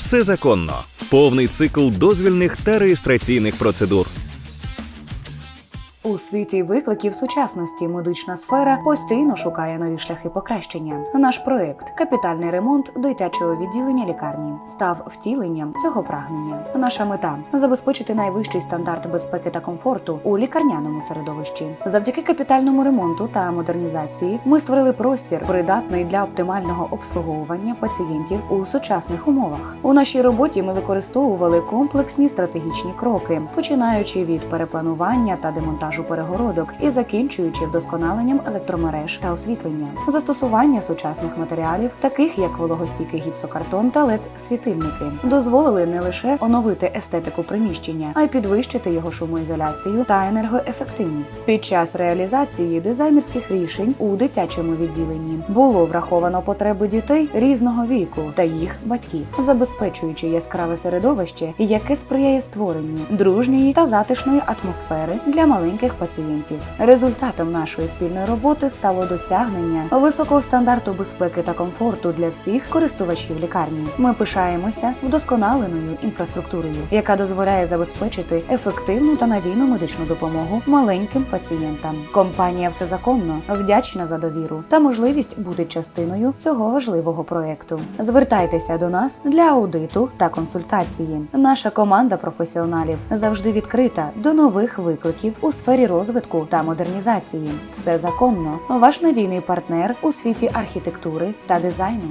Все законно. Повний цикл дозвільних та реєстраційних процедур. У світі викликів сучасності медична сфера постійно шукає нові шляхи покращення. Наш проект капітальний ремонт дитячого відділення лікарні став втіленням цього прагнення. Наша мета забезпечити найвищий стандарт безпеки та комфорту у лікарняному середовищі. Завдяки капітальному ремонту та модернізації ми створили простір, придатний для оптимального обслуговування пацієнтів у сучасних умовах. У нашій роботі ми використовували комплексні стратегічні кроки, починаючи від перепланування та демонтажу перегородок і закінчуючи вдосконаленням електромереж та освітлення, застосування сучасних матеріалів, таких як вологостійкий гіпсокартон та led світильники, дозволили не лише оновити естетику приміщення, а й підвищити його шумоізоляцію та енергоефективність. Під час реалізації дизайнерських рішень у дитячому відділенні було враховано потреби дітей різного віку та їх батьків, забезпечуючи яскраве середовище, яке сприяє створенню дружньої та затишної атмосфери для маленьких пацієнтів. Результатом нашої спільної роботи стало досягнення високого стандарту безпеки та комфорту для всіх користувачів лікарні. Ми пишаємося вдосконаленою інфраструктурою, яка дозволяє забезпечити ефективну та надійну медичну допомогу маленьким пацієнтам. Компанія все законно вдячна за довіру та можливість бути частиною цього важливого проекту. Звертайтеся до нас для аудиту та консультації. Наша команда професіоналів завжди відкрита до нових викликів у сфері розвитку та модернізації. Все законно. Ваш надійний партнер у світі архітектури та дизайну.